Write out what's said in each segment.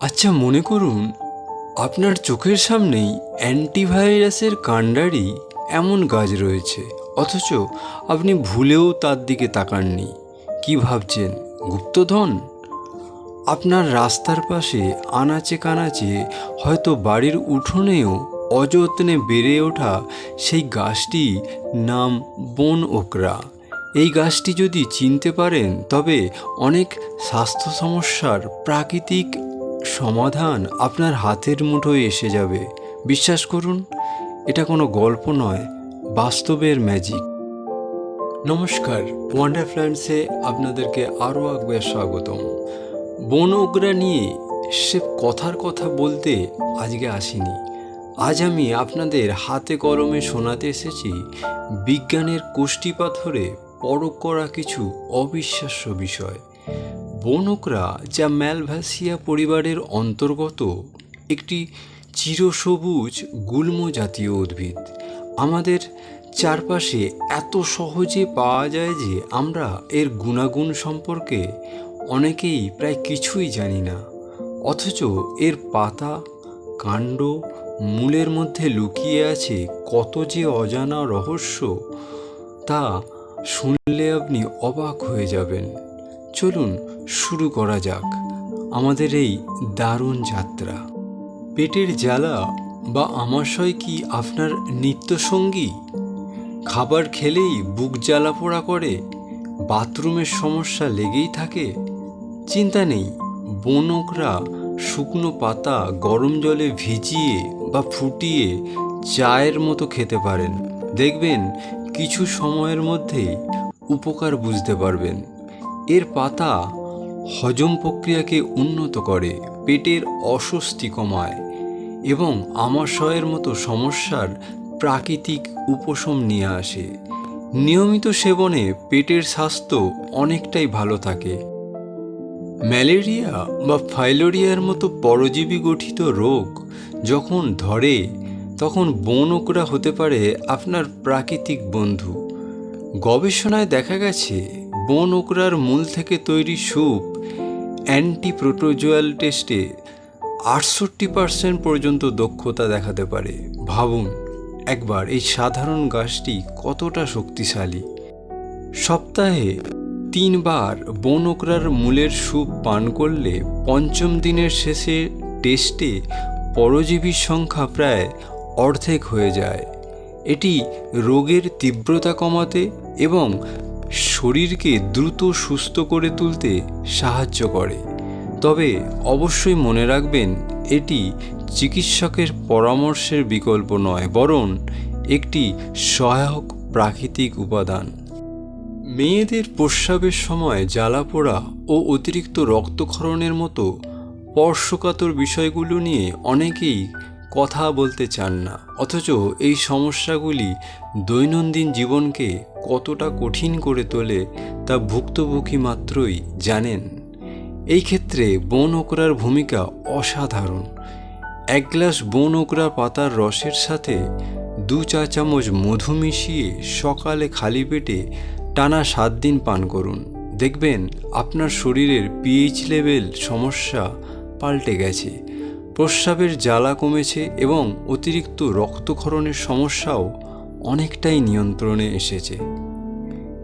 আচ্ছা মনে করুন, আপনার চোখের সামনেই অ্যান্টিভাইরাসের কাণ্ডারি এমন গাছ রয়েছে, অথচ আপনি ভুলেও তার দিকে তাকাননি। কি ভাবছেন, গুপ্তধন? আপনার রাস্তার পাশে আনাচে কানাচে হয়তো বাড়ির উঠোনেও অযত্নে বেড়ে ওঠা সেই গাছটি নাম বন ওকরা। এই গাছটি যদি চিনতে পারেন, তবে অনেক স্বাস্থ্য সমস্যার প্রাকৃতিক সমাধান আপনার হাতের মুঠোয় এসে যাবে। বিশ্বাস করুন, এটা কোনো গল্প নয়, বাস্তবের ম্যাজিক নমস্কার ওয়ান্ডার ফ্ল্যান্ডসে আপনাদেরকে আরও একবার স্বাগতম। বন ওগরা নিয়ে সে কথার কথা বলতে আজকে আসিনি। আজ আমি আপনাদের হাতে কলমে শোনাতে এসেছি বিজ্ঞানের কোষ্টি পাথরে পরক করা কিছু অবিশ্বাস্য বিষয়। বনকরা যা ম্যালভাসিয়া পরিবারের অন্তর্গত একটি চিরসবুজ গুল্ম জাতীয় উদ্ভিদ। আমাদের চারপাশে এত সহজে পাওয়া যায় যে আমরা এর গুণাগুণ সম্পর্কে অনেকেই প্রায় কিছুই জানি না। অথচ এর পাতা, কাণ্ড, মূলের মধ্যে লুকিয়ে আছে কত যে অজানা রহস্য, তা শুনলে আপনি অবাক হয়ে যাবেন। চলুন শুরু করা যাক। আমাদের এই দারুণ যাত্রা। পেটের জ্বালা বা আমাশয় কি আপনার নিত্যসঙ্গী? খাবার খেলেই বুক জ্বালা পোড়া করে, বাথরুমের সমস্যা লেগেই থাকে? চিন্তা নেই, বনকরা শুকনো পাতা গরম জলে ভিজিয়ে বা ফুটিয়ে চায়ের মতো খেতে পারেন। দেখবেন কিছু সময়ের মধ্যেই উপকার বুঝতে পারবেন। এর পাতা হজম প্রক্রিয়াকে উন্নত করে, পেটের অস্বস্তি কমায় এবং আমাশয়ের মতো সমস্যার প্রাকৃতিক উপশম নিয়ে আসে। নিয়মিত সেবনে পেটের স্বাস্থ্য অনেকটাই ভালো থাকে। ম্যালেরিয়া বা ফাইলোরিয়ার মতো পরজীবী গঠিত রোগ যখন ধরে, তখন বনকরা হতে পারে আপনার প্রাকৃতিক বন্ধু। গবেষণায় দেখা গেছে বন ওকরার মূল থেকে তৈরি স্যুপ অ্যান্টি প্রোটোজোয়াল টেস্টে আটষট্টি পার্সেন্ট পর্যন্ত দক্ষতা দেখাতে পারে। ভাবুন, একবার এই সাধারণ গাছটি কতটা শক্তিশালী। সপ্তাহে তিনবার বন ওকরার মূলের স্যুপ পান করলে পঞ্চম দিনের শেষে টেস্টে পরজীবীর সংখ্যা প্রায় অর্ধেক হয়ে যায়। এটি রোগের তীব্রতা কমাতে এবং শরীরকে দ্রুত সুস্থ করে তুলতে সাহায্য করে। তবে অবশ্যই মনে রাখবেন, এটি চিকিৎসকের পরামর্শের বিকল্প নয়, বরং একটি সহায়ক প্রাকৃতিক উপাদান। মেয়েদের প্রস্রাবের সময় জ্বালা পোড়া ও অতিরিক্ত রক্তক্ষরণের মতো স্পর্শকাতর বিষয়গুলো নিয়ে অনেকেই কথা বলতে চান না। অথচ এই সমস্যাগুলি দৈনন্দিন জীবনকে কতটা কঠিন করে তোলে তা ভুক্তভোগী মাত্রই জানেন। এই ক্ষেত্রে বন ওকরার ভূমিকা অসাধারণ। এক গ্লাস বন ওকরা পাতার রসের সাথে দু চা চামচ মধু মিশিয়ে সকালে খালি পেটে টানা সাত দিন পান করুন। দেখবেন আপনার শরীরের পিএইচ লেভেল সমস্যা পাল্টে গেছে। প্রস্রাবের জ্বালা কমেছে এবং অতিরিক্ত রক্তক্ষরণের সমস্যাও অনেকটাই নিয়ন্ত্রণে এসেছে।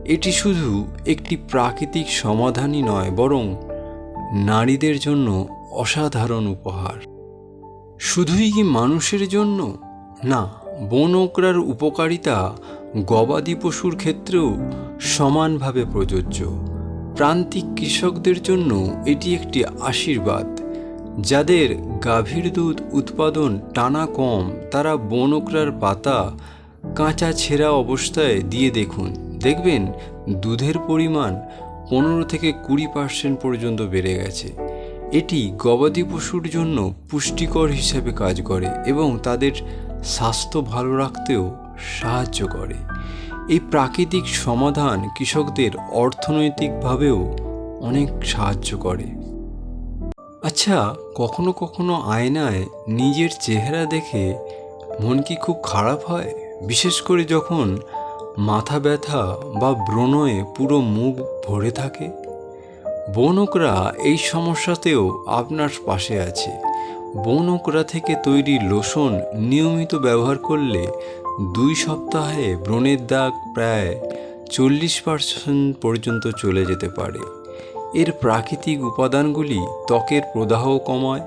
এটি শুধু একটি প্রাকৃতিক সমাধানই নয়, বরং নারীদের জন্য অসাধারণ উপহার। শুধুই কি মানুষের জন্য? না, বন ওকরার উপকারিতা গবাদি পশুর ক্ষেত্রেও সমানভাবে প্রযোজ্য। প্রান্তিক কৃষকদের জন্য এটি একটি আশীর্বাদ। যাদের গাভীর দুধ উৎপাদন টানা কম, তারা বনকরার পাতা কাঁচা ছেঁড়া অবস্থায় দিয়ে দেখুন। দেখবেন দুধের পরিমাণ পনেরো থেকে কুড়ি পার্সেন্ট পর্যন্ত বেড়ে গেছে। এটি গবাদি পশুর জন্য পুষ্টিকর হিসেবে কাজ করে এবং তাদের স্বাস্থ্য ভালো রাখতেও সাহায্য করে। এই প্রাকৃতিক সমাধান কৃষকদের অর্থনৈতিকভাবেও অনেক সাহায্য করে। আচ্ছা কখনো কখনো আয়নায় নিজের চেহারা দেখে মন কি খুব খারাপ হয়? বিশেষ করে যখন মাথা ব্যথা বা ব্রণয়ে পুরো মুখ ভরে থাকে? বনকরা এই সমস্যাতেও আপনার পাশে আছে। বনকরা থেকে তৈরি লোশন নিয়মিত ব্যবহার করলে দুই সপ্তাহে ব্রণের দাগ প্রায় চল্লিশ পার্সেন্ট পর্যন্ত চলে যেতে পারে। এর প্রাকৃতিক উপাদানগুলি ত্বকের প্রদাহ কমায়,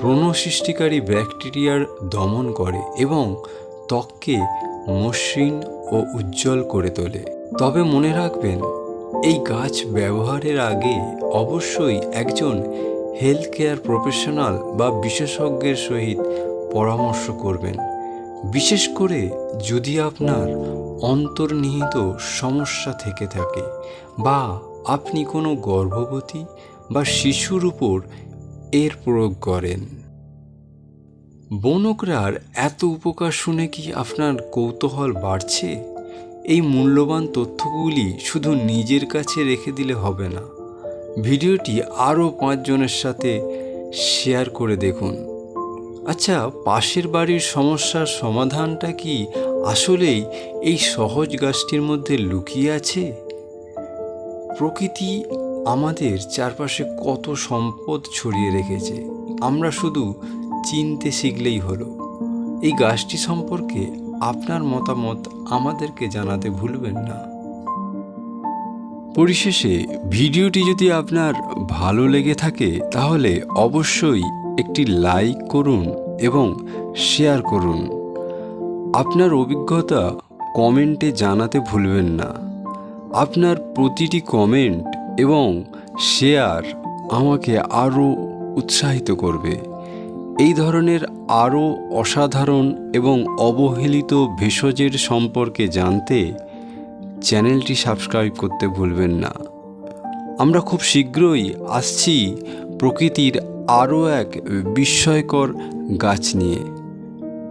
ব্রণ সৃষ্টিকারী ব্যাকটেরিয়ার দমন করে এবং ত্বককে মসৃণ ও উজ্জ্বল করে তোলে। তবে মনে রাখবেন, এই গাছ ব্যবহারের আগে অবশ্যই একজন হেলথ কেয়ার প্রফেশনাল বা বিশেষজ্ঞের সহিত পরামর্শ করবেন। বিশেষ করে যদি আপনার অন্তর্নিহিত সমস্যা থেকে থাকে বা আপনি কোনো গর্ভবতী বা শিশুর উপর এর প্রয়োগ করেন। বনকরার এত উপকার শুনে কি আপনার কৌতূহল বাড়ছে? এই মূল্যবান তথ্যগুলি শুধু নিজের কাছে রেখে দিলে হবে না। ভিডিওটি আরও পাঁচজনের সাথে শেয়ার করে দেখুন। আচ্ছা পাশের বাড়ির সমস্যার সমাধানটা কি আসলেই এই সহজ গাছটির মধ্যে লুকিয়ে আছে? প্রকৃতি আমাদের চারপাশে কত সম্পদ ছড়িয়ে রেখেছে। আমরা শুধু চিনতে শিখলেই হলো। এই গাছটি সম্পর্কে আপনার মতামত আমাদেরকে জানাতে ভুলবেন না। পরিশেষে, ভিডিওটি যদি আপনার ভালো লেগে থাকে, তাহলে অবশ্যই একটি লাইক করুন এবং শেয়ার করুন। আপনার অভিজ্ঞতা কমেন্টে জানাতে ভুলবেন না। আপনার প্রতিটি কমেন্ট এবং শেয়ার আমাকে আরও উৎসাহিত করবে। এই ধরনের আরও অসাধারণ এবং অবহেলিত ভেষজের সম্পর্কে জানতে চ্যানেলটি সাবস্ক্রাইব করতে ভুলবেন না। আমরা খুব শীঘ্রই আসছি প্রকৃতির আরও এক বিস্ময়কর গাছ নিয়ে।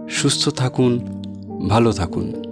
সুস্থ থাকুন, ভালো থাকুন।